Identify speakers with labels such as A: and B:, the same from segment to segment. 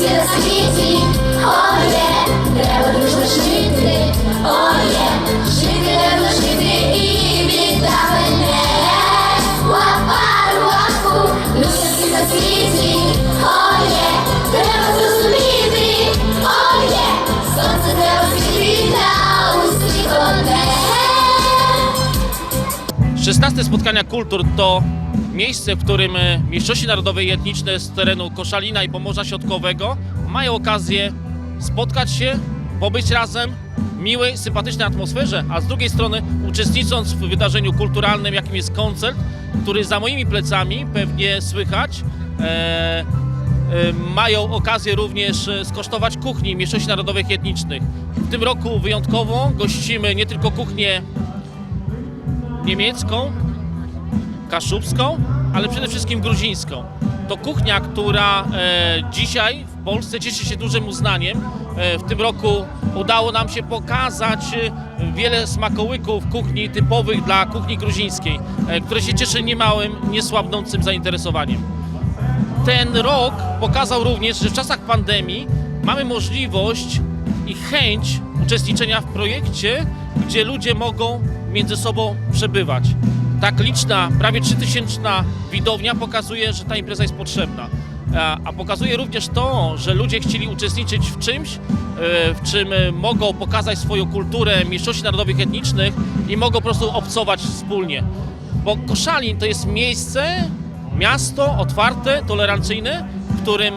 A: всі на світі, о є, треба дружно жити, о є, жити треба жити і віддай мене. Лапару, лапу, людям всі на світі, о є, треба зрозуміти, о є, сонце треба світити на усіх одне.
B: 16 spotkania kultur to miejsce, w którym e, mniejszości narodowe i etniczne z terenu Koszalina i Pomorza Środkowego mają okazję spotkać się, pobyć razem w miłej, sympatycznej atmosferze, a z drugiej strony uczestnicząc w wydarzeniu kulturalnym, jakim jest koncert, który za moimi plecami pewnie słychać. E, e, mają okazję również e, skosztować kuchni mniejszości narodowych i etnicznych. W tym roku wyjątkowo gościmy nie tylko kuchnię niemiecką, kaszubską, ale przede wszystkim gruzińską. To kuchnia, która e, dzisiaj w Polsce cieszy się dużym uznaniem. E, w tym roku udało nam się pokazać e, wiele smakołyków kuchni typowych dla kuchni gruzińskiej, które się cieszy niemałym, niesłabnącym zainteresowaniem. Ten rok pokazał również, że w czasach pandemii mamy możliwość i chęć uczestniczenia w projekcie, gdzie ludzie mogą między sobą przebywać. Tak liczna, prawie 3000 widownia pokazuje, że ta impreza jest potrzebna. A- A pokazuje również to, że ludzie chcieli uczestniczyć w czymś, e, w czym e, mogą pokazać swoją kulturę mniejszości narodowych, etnicznych i mogą po prostu obcować wspólnie. Bo Koszalin to jest miejsce, miasto otwarte, tolerancyjne, w którym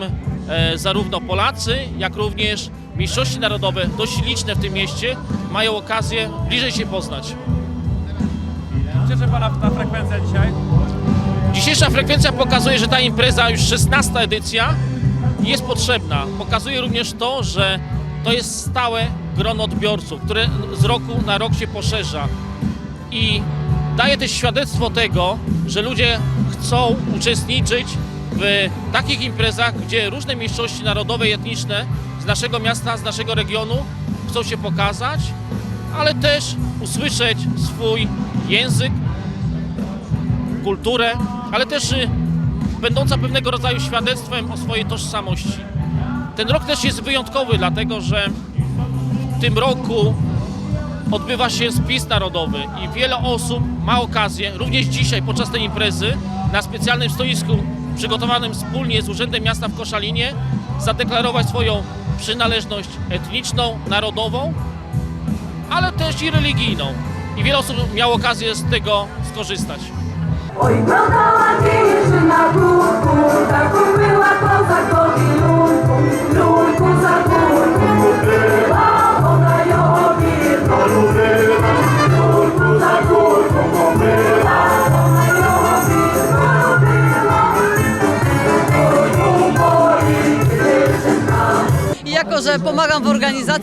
B: e, zarówno Polacy, jak również mniejszości narodowe, dość liczne w tym mieście, mają okazję bliżej się poznać.
C: Cieszy Pana ta frekwencja dzisiaj?
B: Dzisiejsza frekwencja pokazuje, że ta impreza, już 16 edycja, jest potrzebna. Pokazuje również to, że to jest stałe grono odbiorców, które z roku na rok się poszerza. I daje też świadectwo tego, że ludzie chcą uczestniczyć w takich imprezach, gdzie różne mniejszości narodowe i etniczne z naszego miasta, z naszego regionu chcą się pokazać, ale też usłyszeć swój język, kulturę, ale też y, będąca pewnego rodzaju świadectwem o swojej tożsamości. Ten rok też jest wyjątkowy, dlatego że w tym roku odbywa się spis narodowy i wiele osób ma okazję, również dzisiaj podczas tej imprezy, na specjalnym stoisku przygotowanym wspólnie z Urzędem Miasta w Koszalinie, zadeklarować swoją przynależność etniczną, narodową, ale też i religijną. I wiele osób miało okazję z tego skorzystać.
D: Oj, górku, taką była poza godzinunku,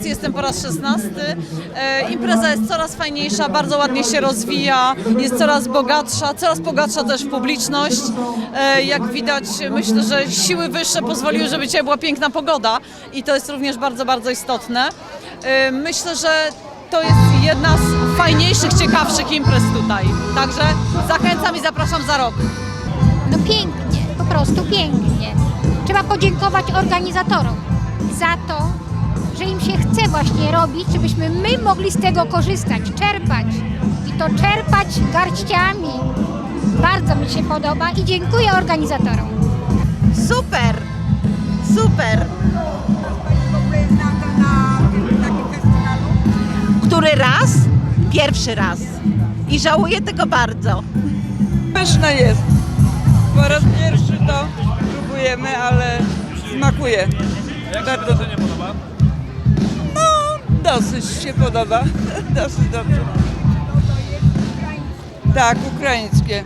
E: jestem po raz 16. E, impreza jest coraz fajniejsza, bardzo ładnie się rozwija, jest coraz bogatsza, coraz bogatsza też publiczność. E, jak widać, myślę, że siły wyższe pozwoliły, żeby dzisiaj była piękna pogoda i to jest również bardzo, bardzo istotne. E, myślę, że to jest jedna z fajniejszych, ciekawszych imprez tutaj. Także zachęcam i zapraszam za rok.
F: No pięknie, po prostu pięknie. Trzeba podziękować organizatorom za to, że im się chce właśnie robić, żebyśmy my mogli z tego korzystać, czerpać. I to czerpać garściami. Bardzo mi się podoba i dziękuję organizatorom.
G: Super! Super! Który raz? Pierwszy raz. I żałuję tego bardzo.
H: Pyszne jest. Po raz pierwszy to próbujemy, ale smakuje.
C: Podoba?
H: Dosyć się podoba. Dosyć dobrze. Tak, ukraińskie.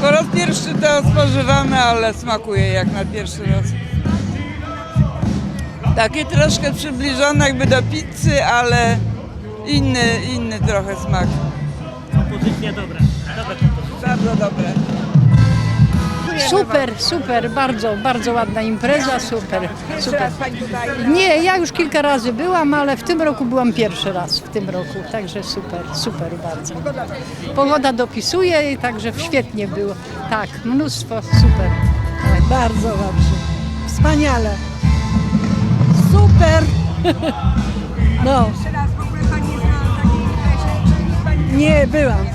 H: Po raz pierwszy to spożywamy, ale smakuje jak na pierwszy raz. Takie troszkę przybliżone jakby do pizzy, ale inny, inny trochę smak.
I: Kompozycja dobra. Dobra kompozycja.
H: Bardzo dobre.
I: Super, super, bardzo, bardzo ładna impreza, super, super. Nie, ja już kilka razy byłam, ale w tym roku byłam pierwszy raz w tym roku, także super, super bardzo. Pogoda dopisuje i także świetnie było. Tak, mnóstwo, super. Tak, bardzo dobrze. Wspaniale. Super. No. Nie, byłam.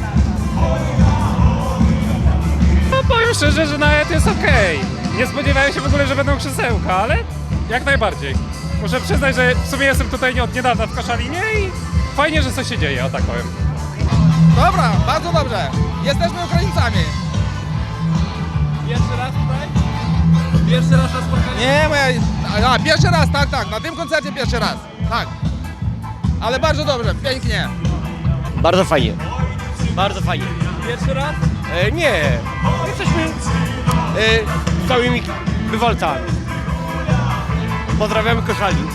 C: Powiem szczerze, że nawet jest okej. Nie spodziewałem się w ogóle, że będą krzesełka, ale jak najbardziej. Muszę przyznać, że w sumie jestem tutaj nie od niedawna w Koszalinie i fajnie, że coś się dzieje, o tak powiem.
J: Dobra, bardzo dobrze. Jesteśmy Ukraińcami.
C: Pierwszy raz tutaj? Pierwszy raz na spotkaniu?
J: Nie, moja... A, pierwszy raz, tak, tak. Na tym koncercie pierwszy raz. Tak. Ale bardzo dobrze, pięknie.
K: Bardzo fajnie. Bardzo fajnie.
C: Pierwszy raz?
K: E, nie. Jesteśmy e, stałymi bywalcami. Pozdrawiamy Koszalin.